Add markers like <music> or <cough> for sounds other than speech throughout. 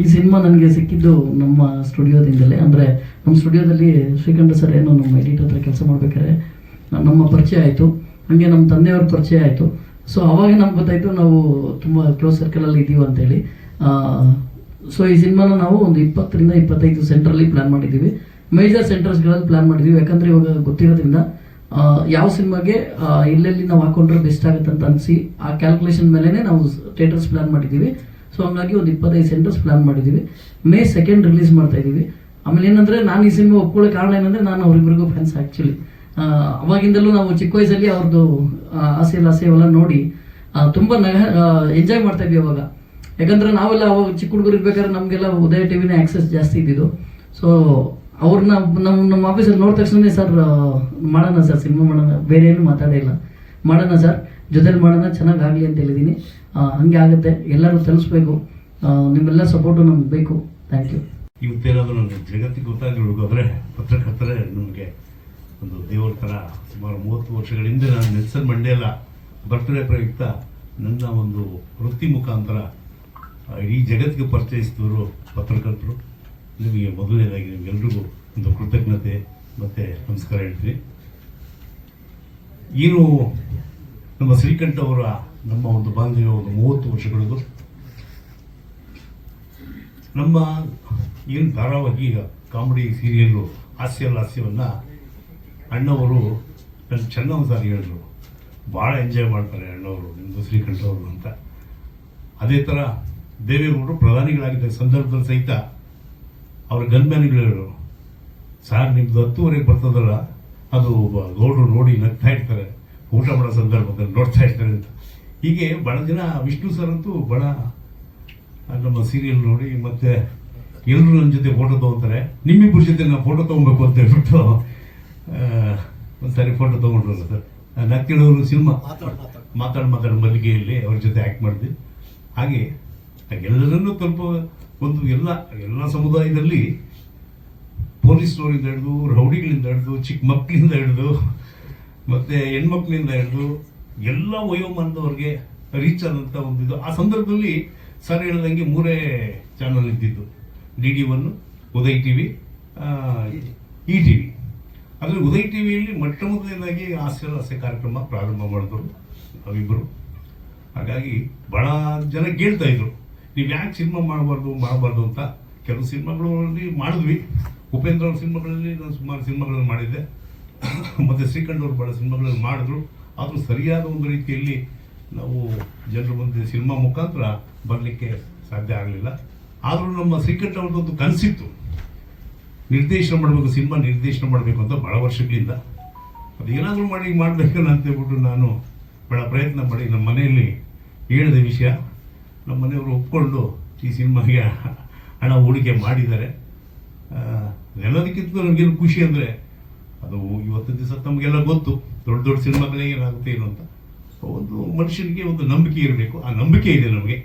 ಈ ಸಿನಿಮಾ ನನಗೆ ಸಿಕ್ಕಿದ್ದು ನಮ್ಮ ಸ್ಟುಡಿಯೋದಿಂದಲೇ. ಅಂದರೆ ನಮ್ಮ ಸ್ಟುಡಿಯೋದಲ್ಲಿ ಶ್ರೀಕಂಠ ಸರ್ ಏನೋ ನಮ್ಮ ಎಡಿಟರ್ ಹತ್ರ ಕೆಲಸ ಮಾಡ್ಬೇಕಾದ್ರೆ ನಮ್ಮ ಪರಿಚಯ ಆಯಿತು. ಹಾಗೆ ನಮ್ಮ ತಂದೆಯವ್ರ ಪರಿಚಯ ಆಯಿತು. ಸೊ ಅವಾಗ ನಮ್ಗೆ ಗೊತ್ತಾಯಿತು ನಾವು ತುಂಬ ಕ್ಲೋಸ್ ಸರ್ಕಲಲ್ಲಿ ಇದ್ದೀವಿ ಅಂತೇಳಿ. ಸೊ ಈ ಸಿನಿಮಾನ ನಾವು ಒಂದು ಇಪ್ಪತ್ತರಿಂದ ಇಪ್ಪತ್ತೈದು ಸೆಂಟ್ರಲ್ಲಿ ಪ್ಲ್ಯಾನ್ ಮಾಡಿದ್ದೀವಿ. ಮೇಜರ್ ಸೆಂಟರ್ಸ್ಗಳಲ್ಲಿ ಪ್ಲ್ಯಾನ್ ಮಾಡಿದ್ದೀವಿ. ಯಾಕಂದರೆ ಇವಾಗ ಗೊತ್ತಿರೋದ್ರಿಂದ ಯಾವ ಸಿನಿಮಾಗೆ ಎಲ್ಲೆಲ್ಲಿ ನಾವು ಹಾಕೊಂಡ್ರೆ ಬೆಸ್ಟ್ ಆಗುತ್ತೆ ಅಂತ ಅನಿಸಿ, ಆ ಕ್ಯಾಲ್ಕುಲೇಷನ್ ಮೇಲೇ ನಾವು ಥಿಯೇಟರ್ಸ್ ಪ್ಲ್ಯಾನ್ ಮಾಡಿದ್ದೀವಿ. ಸೊ ಹಂಗಾಗಿ ಒಂದು ಇಪ್ಪತ್ತೈದು ಸೆಂಟರ್ಸ್ ಪ್ಲಾನ್ ಮಾಡಿದ್ದೀವಿ ಮೇ ಸೆಕೆಂಡ್ ರಿಲೀಸ್ ಮಾಡ್ತಾ ಇದ್ದೀವಿ ಆಮೇಲೆ ಏನಂದರೆ ನಾನು ಈ ಸಿನಿಮಾ ಒಪ್ಕೊಳ್ಳೋ ಕಾರಣ ಏನಂದರೆ ನಾನು ಅವರಿಬ್ಬರಿಗೂ ಫ್ರೆಂಡ್ಸ್ ಆ್ಯಕ್ಚುಲಿ ಅವಾಗಿಂದಲೂ ನಾವು ಚಿಕ್ಕ ವಯಸ್ಸಲ್ಲಿ ಅವ್ರದ್ದು ಆಸೆ ಆಸೆ ಅವೆಲ್ಲ ನೋಡಿ ತುಂಬ ನಗ ಎಂಜಾಯ್ ಮಾಡ್ತಾ ಇದ್ವಿ ಅವಾಗ. ಯಾಕಂದ್ರೆ ನಾವೆಲ್ಲ ಅವಾಗ ಚಿಕ್ಕ ಹುಡುಗರು ಇರ್ಬೇಕಾದ್ರೆ ನಮಗೆಲ್ಲ ಉದಯ ಟಿವಿನೇ ಆಕ್ಸೆಸ್ ಜಾಸ್ತಿ ಇದ್ದಿದ್ದು. ಸೊ ಅವ್ರನ್ನ ನಮ್ಮ ನಮ್ಮ ಆಫೀಸಲ್ಲಿ ನೋಡಿದ ತಕ್ಷಣ ಸರ್ ಮಾಡೋಣ ಸರ್ ಸಿನಿಮಾ ಮಾಡೋಣ, ಬೇರೆ ಏನು ಮಾತಾಡೇ ಇಲ್ಲ. ಮಾಡೋಣ ಸರ್ ಜೊತೆಲಿ ಮಾಡೋಣ ಚೆನ್ನಾಗಿ ಆಗಲಿ ಅಂತ ಹೇಳಿದ್ದೀನಿ ಹಂಗೆ ಆಗುತ್ತೆ. ಎಲ್ಲರೂ ತಲುಪಿಸ್ಬೇಕು ನಿಮ್ಮೆಲ್ಲ ಸಪೋರ್ಟು ನಮ್ಗೆ ಬೇಕು. ಥ್ಯಾಂಕ್ ಯು ಇವತ್ತೇನಾದರೂ ನನಗೆ ಜಗತ್ತಿಗೆ ಗೊತ್ತಾಗಿರ್ಬೇಕಾದ್ರೆ ಪತ್ರಕರ್ತರೆ, ನಮಗೆ ಒಂದು ದೇವರ ಥರ ಸುಮಾರು ಮೂವತ್ತು ವರ್ಷಗಳ ಹಿಂದೆ ನಾನು ನೆಲ್ಸನ್ ಮಂಡೇಲ ಬರ್ತ್ಡೇ ಪ್ರಯುಕ್ತ ನನ್ನ ಒಂದು ವೃತ್ತಿ ಮುಖಾಂತರ ಇಡೀ ಜಗತ್ತಿಗೆ ಪರಿಚಯಿಸಿದವರು ಪತ್ರಕರ್ತರು. ನಿಮಗೆ ಮೊದಲನೇದಾಗಿ ನಿಮಗೆಲ್ರಿಗೂ ಒಂದು ಕೃತಜ್ಞತೆ ಮತ್ತು ನಮಸ್ಕಾರ ಹೇಳ್ತೀನಿ. ಏನು ನಮ್ಮ ಶ್ರೀಕಂಠ ಅವರ ನಮ್ಮ ಒಂದು ಬಾಂಧವ್ಯ ಒಂದು ಮೂವತ್ತು ವರ್ಷಗಳದು ನಮ್ಮ ಏನು ಧಾರಾವಾಹಿ ಕಾಮಿಡಿ ಸೀರಿಯಲ್ಲು ಹಾಸ್ಯ ಹಾಸ್ಯವನ್ನು ಅಣ್ಣವರು ನನ್ನ ಚೆನ್ನಮ್ಮ ಸರ್ ಹೇಳಿದ್ರು. ಭಾಳ ಎಂಜಾಯ್ ಮಾಡ್ತಾರೆ ಅಣ್ಣವರು ನಿಮ್ಮದು ಶ್ರೀಕಂಠ ಅವರು ಅಂತ. ಅದೇ ಥರ ದೇವೇಗೌಡರು ಪ್ರಧಾನಿಗಳಾಗಿದ್ದ ಸಂದರ್ಭದಲ್ಲಿ ಸಹಿತ ಅವರ ಗನ್ಮ್ಯಾನ್ಗಳು ಸರ್ ನಿಮ್ದು ಹತ್ತುವರೆಗೆ ಬರ್ತದಲ್ಲ, ಅದು ಗೌಡ್ರು ನೋಡಿ ನಗ್ತಾ ಇರ್ತಾರೆ. ಊಟ ಮಾಡೋ ಸಂದರ್ಭದಲ್ಲಿ ನೋಡ್ತಾ ಇರ್ತಾರೆ ಅಂತ. ಹೀಗೆ ಭಾಳ ಜನ ವಿಷ್ಣು ಸರ್ ಅಂತೂ ಭಾಳ ನಮ್ಮ ಸೀರಿಯಲ್ ನೋಡಿ ಮತ್ತೆ ಎಲ್ಲರೂ ನನ್ನ ಜೊತೆ ಫೋಟೋ ತೊಗೊತಾರೆ. ನಿಮ್ಮಿಬ್ಬರ ಜೊತೆ ನಾನು ಫೋಟೋ ತೊಗೊಬೇಕು ಅಂತ ಹೇಳ್ಬಿಟ್ಟು ಒಂದ್ಸರಿ ಒಂದ್ಸಾರಿ ಫೋಟೋ ತೊಗೊಂಡ್ರು ಸರ್ ನಕ್ಕಿಡೋರು ಸಿನಿಮಾ ಮಾತಾಡ್ ಮಾತಾಡಿ. ಮಲ್ಲಿಗೆಯಲ್ಲಿ ಅವ್ರ ಜೊತೆ ಆ್ಯಕ್ಟ್ ಮಾಡಿದ್ವಿ. ಹಾಗೆ ಎಲ್ಲರನ್ನೂ ಸ್ವಲ್ಪ ಒಂದು ಎಲ್ಲ ಎಲ್ಲ ಸಮುದಾಯದಲ್ಲಿ ಪೊಲೀಸ್ನವರಿಂದ ಹಿಡಿದು ರೌಡಿಗಳಿಂದ ಹಿಡಿದು ಚಿಕ್ಕ ಮಕ್ಕಳಿಂದ ಹಿಡಿದು ಮತ್ತೆ ಹೆಣ್ಮಕ್ಳಿಂದ ಹಿಡಿದು ಎಲ್ಲ ವಯೋಮಾನದವ್ರಿಗೆ ರೀಚ್ ಆದಂಥ ಒಂದಿದ್ದು ಆ ಸಂದರ್ಭದಲ್ಲಿ ಸರ್ ಹೇಳ್ದಂಗೆ ಮೂರೇ ಚಾನಲ್ ಇದ್ದಿದ್ದು. D D one Uday T V E T V ಆದರೆ ಉದಯ್ ಟಿ ವಿಯಲ್ಲಿ ಮೊಟ್ಟ ಮೊದಲನೇದಾಗಿ ಹಾಸ್ಯ ಹಾಸ್ಯ ಕಾರ್ಯಕ್ರಮ ಪ್ರಾರಂಭ ಮಾಡಿದ್ರು ಅವಿಬ್ಬರು ಹಾಗಾಗಿ ಭಾಳ ಜನ ಕೇಳ್ತಾ ಇದ್ರು. ನೀವು ಯಾಕೆ ಸಿನಿಮಾ ಮಾಡಬಾರ್ದು ಮಾಡಬಾರ್ದು ಅಂತ? ಕೆಲವು ಸಿನಿಮಾಗಳಲ್ಲಿ ಮಾಡಿದ್ವಿ. ಉಪೇಂದ್ರ ಅವ್ರ ಸಿನಿಮಾಗಳಲ್ಲಿ ನಾನು ಸುಮಾರು ಸಿನಿಮಾಗಳನ್ನು ಮಾಡಿದ್ದೆ. <laughs> ಮತ್ತು ಶ್ರೀಕಂಠವ್ರು ಭಾಳ ಸಿನಿಮಾಗಳಲ್ಲಿ ಮಾಡಿದ್ರು. ಆದರೂ ಸರಿಯಾದ ಒಂದು ರೀತಿಯಲ್ಲಿ ನಾವು ಜನರ ಮುಂದೆ ಸಿನಿಮಾ ಮುಖಾಂತರ ಬರಲಿಕ್ಕೆ ಸಾಧ್ಯ ಆಗಲಿಲ್ಲ. ಆದರೂ ನಮ್ಮ ಶ್ರೀಕಂಠ ಅವ್ರದ್ದೊಂದು ಕನಸಿತ್ತು. ನಿರ್ದೇಶನ ಮಾಡಬೇಕು, ಸಿನಿಮಾ ನಿರ್ದೇಶನ ಮಾಡಬೇಕು ಅಂತ ಭಾಳ ವರ್ಷಗಳಿಂದ. ಏನಾದರೂ ಮಾಡಿ ಮಾಡಬೇಕಲ್ಲ ಅಂತ ಹೇಳ್ಬಿಟ್ಟು ನಾನು ಭಾಳ ಪ್ರಯತ್ನ ಮಾಡಿ ನಮ್ಮ ಮನೆಯಲ್ಲಿ ಹೇಳಿದ ವಿಷಯ. ನಮ್ಮ ಮನೆಯವರು ಒಪ್ಕೊಂಡು ಈ ಸಿನಿಮಾಗೆ ಹಣ ಹೂಡಿಕೆ ಮಾಡಿದ್ದಾರೆ. ಎಲ್ಲದಕ್ಕಿಂತ ನಮಗೇನು ಖುಷಿ ಅಂದರೆ ಅದು ಇವತ್ತಿನ ದಿವಸ ತಮಗೆಲ್ಲ ಗೊತ್ತು, ದೊಡ್ಡ ದೊಡ್ಡ ಸಿನಿಮಾಗಳೇ ಏನಾಗುತ್ತೆ ಏನು ಅಂತ. ಒಂದು ಮನುಷ್ಯನಿಗೆ ಒಂದು ನಂಬಿಕೆ ಇರಬೇಕು. ಆ ನಂಬಿಕೆ ಇದೆ ನಮಗೆ.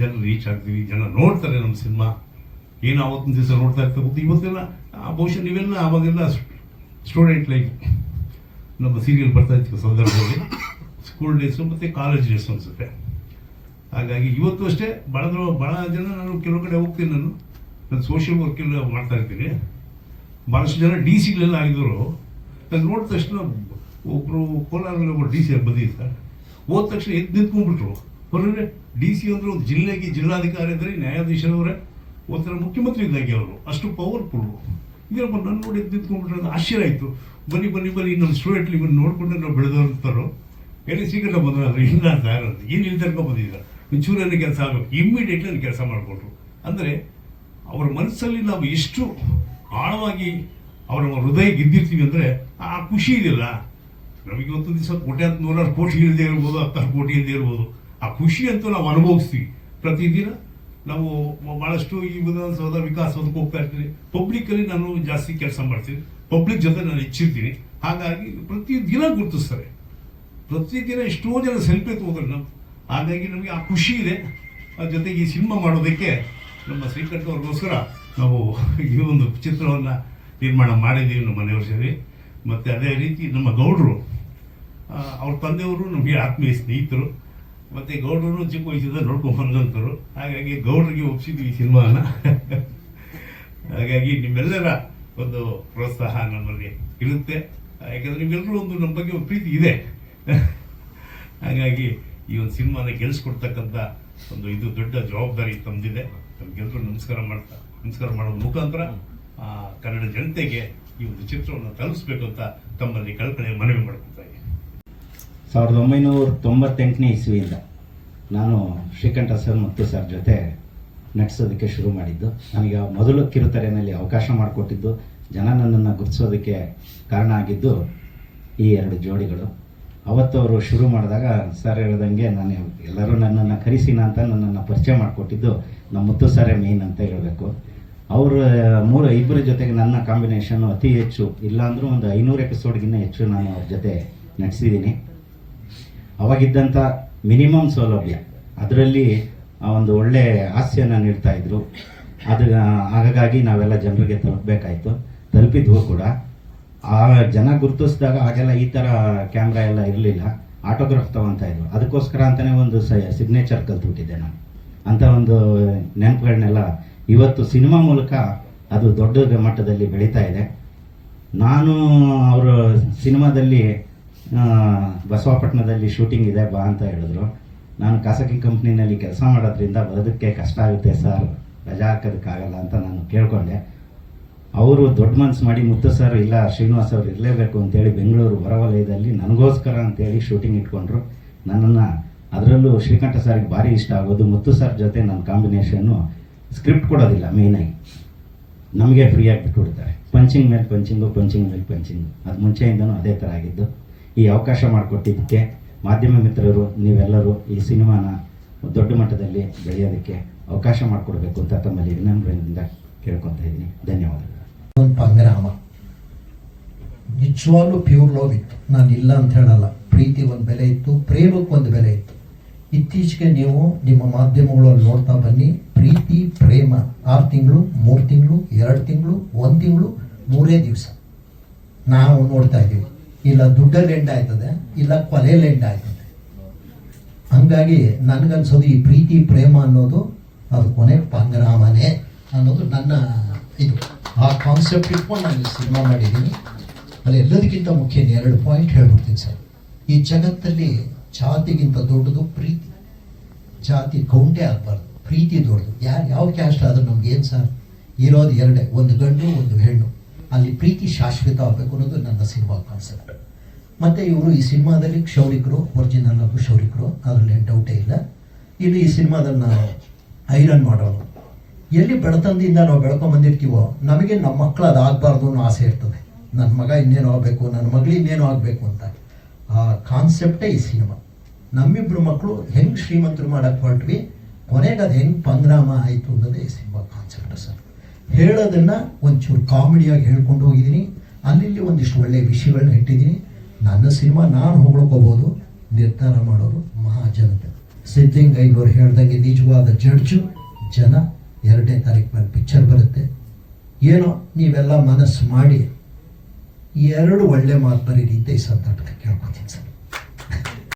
ಜನ ರೀಚ್ ಆಗ್ತೀವಿ, ಜನ ನೋಡ್ತಾರೆ ನಮ್ಮ ಸಿನಿಮಾ. ಏನು ಆವತ್ತಿನ ದಿವಸ ನೋಡ್ತಾ ಇರ್ತಾ ಗೊತ್ತು? ಇವತ್ತೆಲ್ಲ ಬಹುಶಃ ನೀವೆಲ್ಲ ಆವಾಗೆಲ್ಲ ಸ್ಟೂಡೆಂಟ್ ಲೈಫ್ ನಮ್ಮ ಸೀರಿಯಲ್ ಬರ್ತಾ ಇತ್ತು ಸಂದರ್ಭದಲ್ಲಿ. ಸ್ಕೂಲ್ ಡೇಸು ಮತ್ತು ಕಾಲೇಜ್ ಡೇಸು ಅನಿಸುತ್ತೆ. ಹಾಗಾಗಿ ಇವತ್ತು ಅಷ್ಟೇ ಭಾಳ ಭಾಳ ಜನ ನಾನು ಕೆಲವು ಕಡೆ ಹೋಗ್ತೀನಿ ನಾನು. ನಾನು ಸೋಷಿಯಲ್ ವರ್ಕ್ ಎಲ್ಲ ಮಾಡ್ತಾ ಇರ್ತೀನಿ. ಭಾಳಷ್ಟು ಜನ ಡಿ ಸಿಗಳೆಲ್ಲ ಆಗಿದ್ರು. ನಾನು ನೋಡಿದ ತಕ್ಷಣ ಒಬ್ಬರು ಕೋಲಾರಲ್ಲಿ ಒಬ್ಬರು ಡಿ ಸಿ ಸರ್. ಹೋದ ತಕ್ಷಣ ಎದ್ದು ನಿಂತ್ಕೊಂಡ್ಬಿಟ್ರು. ಹೊರಗಡೆ ಡಿ ಸಿ ಅಂದರೆ ಒಂದು ಜಿಲ್ಲೆಗೆ ಜಿಲ್ಲಾಧಿಕಾರಿ ಅಂದರೆ ನ್ಯಾಯಾಧೀಶರವರೇ, ಒಂಥರ ಮುಖ್ಯಮಂತ್ರಿ ಇದ್ದಾಗೆ ಅವರು. ಅಷ್ಟು ಪವರ್ಫುಲ್ಲು ಇದರಪ್ಪ ನನ್ನ ನೋಡಿ ಎದ್ದು ನಿಂತ್ಕೊಂಡ್ಬಿಟ್ರೆ. ಅದು ಆಶ್ಚರ್ಯ ಆಯಿತು. ಬನ್ನಿ ಬನ್ನಿ ಬನ್ನಿ ನಮ್ಮ ಸ್ಟೂಡೆಂಟ್ ಇವನ್ನ ನೋಡಿಕೊಂಡು ನಾವು ಬೆಳೆದವಂತಾರೋ ಎಲ್ಲಿ ಸಿಗಲ್ಲ ಬಂದ್ರೆ ಇಲ್ಲ ಅಂತ ಅಂತ. ಏನು ಇಲ್ಲಿ ತನಕ ಬಂದಿದ್ದೀರ? ಒಂಚೂರು ನನಗೆ ಕೆಲಸ ಆಗಬೇಕು. ಇಮ್ಮಿಡಿಯೇಟ್ಲಿ ನನಗೆ ಕೆಲಸ ಮಾಡಿಕೊಟ್ರು ಅಂದರೆ ಅವರ ಮನಸ್ಸಲ್ಲಿ ನಾವು ಎಷ್ಟು ಆಳವಾಗಿ ಅವರ ಹೃದಯ ಗೆದ್ದಿರ್ತೀವಿ ಅಂದರೆ ಆ ಖುಷಿ ಇದೆಯಲ್ಲ ನಮಗೆ ಒಂದು ದಿವಸ ಕೋಟಿ ಅಂತ ನೂರಾರು ಕೋಟಿ ಇಲ್ಲದೆ ಇರ್ಬೋದು, ಹತ್ತಾರು ಕೋಟಿ ಇಲ್ಲದೆ ಇರ್ಬೋದು. ಆ ಖುಷಿ ಅಂತೂ ನಾವು ಅನುಭವಿಸ್ತೀವಿ. ಪ್ರತಿದಿನ ನಾವು ಭಾಳಷ್ಟು ಈ ವಿಧಾನಸೌಧ ವಿಕಾಸೌಧಕ್ಕೆ ಹೋಗ್ತಾ ಇರ್ತೀನಿ ಪಬ್ಲಿಕಲ್ಲಿ ನಾನು ಜಾಸ್ತಿ ಕೆಲಸ ಮಾಡ್ತೀನಿ. ಪಬ್ಲಿಕ್ ಜೊತೆ ನಾನು ಹೆಚ್ಚಿರ್ತೀನಿ. ಹಾಗಾಗಿ ಪ್ರತಿದಿನ ಗುರುತಿಸ್ತಾರೆ. ಪ್ರತಿದಿನ ಎಷ್ಟೋ ಜನ ಸೆಲ್ಫಿ ತಗೋತಾರೆ ನಾವು ಹಾಗಾಗಿ ನಮಗೆ ಆ ಖುಷಿ ಇದೆ. ಅದ್ರ ಜೊತೆಗೆ ಈ ಸಿನಿಮಾ ಮಾಡೋದಕ್ಕೆ ನಮ್ಮ ಶ್ರೀಕಂಠ ಅವ್ರಿಗೋಸ್ಕರ ನಾವು ಈ ಒಂದು ಚಿತ್ರವನ್ನು ನಿರ್ಮಾಣ ಮಾಡಿದ್ದೀವಿ ನಮ್ಮ ಮನೆಯವ್ರ ಸೇರಿ. ಮತ್ತು ಅದೇ ರೀತಿ ನಮ್ಮ ಗೌಡರು ಅವ್ರ ತಂದೆಯವರು ನಮಗೆ ಆತ್ಮೀಯ ಸ್ನೇಹಿತರು, ಮತ್ತು ಗೌಡರು ಚಿಕ್ಕ ವಯಸ್ಸಿಂದ ನೋಡ್ಕೊಂಡು ಬಂದಂತರು ಹಾಗಾಗಿ ಗೌಡ್ರಿಗೆ ಒಪ್ಸಿದ್ವಿ ಈ ಸಿನಿಮಾನ. ಹಾಗಾಗಿ ನಿಮ್ಮೆಲ್ಲರ ಒಂದು ಪ್ರೋತ್ಸಾಹ ನಮ್ಮಲ್ಲಿ ಇರುತ್ತೆ. ಯಾಕಂದರೆ ನಿಮ್ಮೆಲ್ಲರೂ ಒಂದು ನಮ್ಮ ಬಗ್ಗೆ ಪ್ರೀತಿ ಇದೆ. ಹಾಗಾಗಿ ಈ ಒಂದು ಸಿನಿಮಾನ ಗೆಲ್ಸ್ಕೊಡ್ತಕ್ಕಂಥ ಒಂದು ಇದು ದೊಡ್ಡ ಜವಾಬ್ದಾರಿ ತಮ್ಮದಿದೆ ನಮಗೆಲ್ಲರೂ ನಮಸ್ಕಾರ ಮಾಡ್ತಾ ನಮಸ್ಕಾರ ಮಾಡೋ ಮುಖಾಂತರ ಕನ್ನಡ ಜನತೆಗೆ ಈ ಒಂದು ಚಿತ್ರವನ್ನು ತಲುಪಿಸಬೇಕು ಅಂತ ತಮ್ಮಲ್ಲಿ ಕಲ್ಪನೆ ಮನವಿ ಮಾಡ್ಕೊತಾ ಇದ್ದೀನಿ. ಸಾವಿರದ ಒಂಬೈನೂರ ತೊಂಬತ್ತೆಂಟನೇ ಇಸ್ವಿಯಿಂದ ನಾನು ಶ್ರೀಕಂಠ ಸರ್ ಮತ್ತು ಸರ್ ಜೊತೆ ನಟಿಸೋದಕ್ಕೆ ಶುರು ಮಾಡಿದ್ದು. ನನಗೆ ಮೊದಲು ಕಿರುತೆರೆಯಲ್ಲಿ ಅವಕಾಶ ಮಾಡಿಕೊಟ್ಟಿದ್ದು. ಜನ ನನ್ನನ್ನು ಗುರುತಿಸೋದಕ್ಕೆ ಕಾರಣ ಆಗಿದ್ದು ಈ ಎರಡು ಜೋಡಿಗಳು. ಅವತ್ತು ಅವರು ಶುರು ಮಾಡಿದಾಗ, ಸರ್ ಹೇಳ್ದಂಗೆ ನಾನು ಎಲ್ಲರೂ ನನ್ನನ್ನು ಕರೆಸಿನ ಅಂತ ನನ್ನನ್ನು ಪರಿಚಯ ಮಾಡಿಕೊಟ್ಟಿದ್ದು, ನಮ್ಮ ಮುತ್ತು ಸರೇ ಮೇಯ್ನ್ ಅಂತ ಹೇಳಬೇಕು. ಅವರ, ಮೂರು, ಇಬ್ಬರ ಜೊತೆಗೆ ನನ್ನ ಕಾಂಬಿನೇಷನ್ನು ಅತಿ ಹೆಚ್ಚು, ಇಲ್ಲಾಂದರೂ ಒಂದು ಐನೂರು ಎಪಿಸೋಡ್ಗಿಂತ ಹೆಚ್ಚು ನಾನು ಅವ್ರ ಜೊತೆ ನಟಿಸಿದ್ದೀನಿ ಅವಾಗಿದ್ದಂಥ ಮಿನಿಮಮ್ ಸೌಲಭ್ಯ. ಅದರಲ್ಲಿ ಒಂದು ಒಳ್ಳೆ ಹಾಸ್ಯನ ನೀಡ್ತಾ ಇದ್ರು. ಅದು ಹಾಗಾಗಿ ನಾವೆಲ್ಲ ಜನರಿಗೆ ತಲುಪಬೇಕಾಯ್ತು. ತಲುಪಿದ್ವು ಕೂಡ. ಆ ಜನ ಗುರುತಿಸಿದಾಗ ಆಗೆಲ್ಲ ಈ ಥರ ಕ್ಯಾಮ್ರಾ ಎಲ್ಲ ಇರಲಿಲ್ಲ. ಆಟೋಗ್ರಾಫ್ ತಗೊತಾ ಇದ್ರು. ಅದಕ್ಕೋಸ್ಕರ ಅಂತಲೇ ಒಂದು ಸಿಗ್ನೇಚರ್ ಕಲ್ತ್ಬಿಟ್ಟಿದ್ದೆ ನಾನು. ಅಂಥ ಒಂದು ನೆನಪುಗಳನ್ನೆಲ್ಲ ಇವತ್ತು ಸಿನಿಮಾ ಮೂಲಕ ಅದು ದೊಡ್ಡ ಮಟ್ಟದಲ್ಲಿ ಬೆಳೀತಾ ಇದೆ. ನಾನು ಅವರು ಸಿನಿಮಾದಲ್ಲಿ ಬಸವಪಟ್ಟಣದಲ್ಲಿ ಶೂಟಿಂಗ್ ಇದೆ, ಬಾ ಅಂತ ಹೇಳಿದ್ರು. ನಾನು ಖಾಸಗಿ ಕಂಪ್ನಿನಲ್ಲಿ ಕೆಲಸ ಮಾಡೋದ್ರಿಂದ ಬರೋದಕ್ಕೆ ಕಷ್ಟ ಆಗುತ್ತೆ, ಸರ್. ರಜಾ ಹಾಕೋದಕ್ಕಾಗಲ್ಲ ಅಂತ ನಾನು ಕೇಳ್ಕೊಂಡೆ. ಅವರು ದೊಡ್ಡ ಮನ್ಸು ಮಾಡಿ ಮುತ್ತು ಸರ್ ಇಲ್ಲ, ಶ್ರೀನಿವಾಸ್ ಅವ್ರು ಇರಲೇಬೇಕು ಅಂತೇಳಿ ಬೆಂಗಳೂರು ಹೊರವಲಯದಲ್ಲಿ ನನಗೋಸ್ಕರ ಅಂತೇಳಿ ಶೂಟಿಂಗ್ ಇಟ್ಕೊಂಡ್ರು. ನನ್ನನ್ನು ಅದರಲ್ಲೂ ಶ್ರೀಕಂಠ ಸರ್ಗೆ ಭಾರಿ ಇಷ್ಟ ಆಗೋದು. ಮುತ್ತು ಸರ್ ಜೊತೆ ನನ್ನ ಕಾಂಬಿನೇಷನ್ನು ಸ್ಕ್ರಿಪ್ಟ್ ಕೊಡೋದಿಲ್ಲ ಮೇಯ್ನಾಗಿ ನಮಗೆ ಫ್ರೀಯಾಗಿ ಬಿಟ್ಬಿಡ್ತಾರೆ. ಪಂಚಿಂಗ್ ಮೇಲೆ ಪಂಚಿಂಗು ಪಂಚಿಂಗ್ ಮೇಲೆ ಪಂಚಿಂಗು ಅದು ಮುಂಚೆಯಿಂದನೂ ಅದೇ ಥರ ಆಗಿದ್ದು. ಈ ಅವಕಾಶ ಮಾಡಿಕೊಟ್ಟಿದ್ದಕ್ಕೆ ಮಾಧ್ಯಮ ಮಿತ್ರರು, ನೀವೆಲ್ಲರೂ ಈ ಸಿನಿಮಾನ ದೊಡ್ಡ ಮಟ್ಟದಲ್ಲಿ ಬೆಳೆಯೋದಕ್ಕೆ ಅವಕಾಶ ಮಾಡಿಕೊಡ್ಬೇಕು ಅಂತ ತಮ್ಮಲ್ಲಿ ವಿನಮ್ರದಿಂದ ಕೇಳ್ಕೊತಾ ಇದ್ದೀನಿ. ಧನ್ಯವಾದಗಳು. ನಿಜವಾಗ್ಲೂ ಪ್ಯೂರ್ ಲವ್ ಇತ್ತು. ನಾನು ಇಲ್ಲ ಅಂತ ಹೇಳಲ್ಲ. ಪ್ರೀತಿ ಒಂದು ಬೆಲೆ ಇತ್ತು, ಪ್ರೇಮಕ್ಕೆ ಒಂದು ಬೆಲೆ ಇತ್ತು. ಇತ್ತೀಚೆಗೆ ನೀವು ನಿಮ್ಮ ಮಾಧ್ಯಮಗಳಲ್ಲಿ ನೋಡ್ತಾ ಬನ್ನಿ, ಪ್ರೀತಿ, ಪ್ರೇಮ, ಆರು ತಿಂಗಳು, ಮೂರು ತಿಂಗಳು, ಎರಡು ತಿಂಗಳು, ಒಂದು ತಿಂಗಳು, ಮೂರೇ ದಿವಸ. ನಾವು ನೋಡ್ತಾ ಇದ್ದೀವಿ. ಇಲ್ಲ ದುಡ್ಡಲ್ಲಿ ಎಂಡ್ ಆಯ್ತದೆ, ಇಲ್ಲ ಕೊಲೆಯಲ್ಲಿ ಎಂಡ್ ಆಯ್ತದೆ. ಹಂಗಾಗಿ ನನಗನ್ಸೋದು ಈ ಪ್ರೀತಿ, ಪ್ರೇಮ ಅನ್ನೋದು ಅದು ಕೊನೆ ಪಂಗರಾಮನೇ ಅನ್ನೋದು ನನ್ನ ಇದು. ಆ ಕಾನ್ಸೆಪ್ಟ್ ಇಟ್ಕೊಂಡು ನಾನು ಸಿನಿಮಾ ಮಾಡಿದ್ದೀನಿ. ಅಲ್ಲಿ, ಎಲ್ಲದಕ್ಕಿಂತ ಮುಖ್ಯ ಎರಡು ಪಾಯಿಂಟ್ ಹೇಳ್ಬಿಡ್ತೀನಿ ಸರ್. ಈ ಜಗತ್ತಲ್ಲಿ ಜಾತಿಗಿಂತ ದೊಡ್ಡದು ಪ್ರೀತಿ. ಜಾತಿ ಕೌಂಟೆ ಆಗಬಾರ್ದು, ಪ್ರೀತಿ ದೊಡ್ಡದು. ಯಾರು, ಯಾವ ಕ್ಯಾಸ್ಟ್ ಆದ್ರೂ ನಮ್ಗೆ ಏನು ಸರ್? ಇರೋದು ಎರಡೇ, ಒಂದು ಗಂಡು, ಒಂದು ಹೆಣ್ಣು. ಅಲ್ಲಿ ಪ್ರೀತಿ ಶಾಶ್ವತ ಆಗಬೇಕು ಅನ್ನೋದು ನನ್ನ ಸಿನಿಮಾ ಕಾನ್ಸೆಪ್ಟ್ ಮತ್ತು ಇವರು ಈ ಸಿನಿಮಾದಲ್ಲಿ ಕ್ಷೌರಿಕರು ಒರಿಜಿನಲ್ ಆಗು ಕ್ಷೌರಿಕರು, ಅದರಲ್ಲಿ ಡೌಟೇ ಇಲ್ಲ. ಇಲ್ಲಿ ಈ ಸಿನಿಮಾದಲ್ಲಿ ನಾವು ಐರನ್ ಮಾಡೋರು. ಎಲ್ಲಿ ಬೆಳತನದಿಂದ ನಾವು ಬೆಳ್ಕೊಂಬಂದಿರ್ತೀವೋ, ನಮಗೆ ನಮ್ಮ ಮಕ್ಕಳು ಅದಾಗಬಾರ್ದು ಅನ್ನೋ ಆಸೆ ಇರ್ತದೆ. ನನ್ನ ಮಗ ಇನ್ನೇನು ಆಗಬೇಕು, ನನ್ನ ಮಗಳು ಇನ್ನೇನು ಆಗಬೇಕು ಅಂತ. ಆ ಕಾನ್ಸೆಪ್ಟೇ ಈ ಸಿನಿಮಾ ನಮ್ಮಿಬ್ರು ಮಕ್ಕಳು ಹೆಂಗೆ ಶ್ರೀಮಂತರು ಮಾಡಕ್ಕೆ ಹೊರಟ್ವಿ? ಕೊನೆಗೆ ಅದು ಹೆಂಗೆ ಪಂದ್ರಾಮ ಆಯಿತು ಅನ್ನೋದೇ ಈ ಸಿನಿಮಾ ಕಾನ್ಸೆಪ್ಟ್ ಸರ್. ಹೇಳೋದನ್ನ ಒಂಚೂರು ಕಾಮಿಡಿಯಾಗಿ ಹೇಳ್ಕೊಂಡು ಹೋಗಿದ್ದೀನಿ ಅಲ್ಲಿ ಒಂದಿಷ್ಟು ಒಳ್ಳೆಯ ವಿಷಯಗಳನ್ನ ಇಟ್ಟಿದ್ದೀನಿ ನನ್ನ ಸಿನಿಮಾ ನಾನು ಹೊಗಳ್ಕೋಬೋದು. ನಿರ್ಧಾರ ಮಾಡೋರು ಮಹಾಜನತೆ ಸಿದ್ಲಿಂಗೈನವ್ರು ಹೇಳ್ದಂಗೆ ನಿಜವಾದ ಜಡ್ಜು ಜನ, ಎರಡನೇ ತಾರೀಕು ಮೇಲೆ ಪಿಕ್ಚರ್ ಬರುತ್ತೆ. ಏನೋ ನೀವೆಲ್ಲ ಮನಸ್ಸು ಮಾಡಿ ಎರಡು ಒಳ್ಳೆ ಮಾತು ಅಂತ ಈ ಸಂದರ್ಭದಲ್ಲಿ ಕೇಳ್ಕೊತೀನಿ ಸರ್.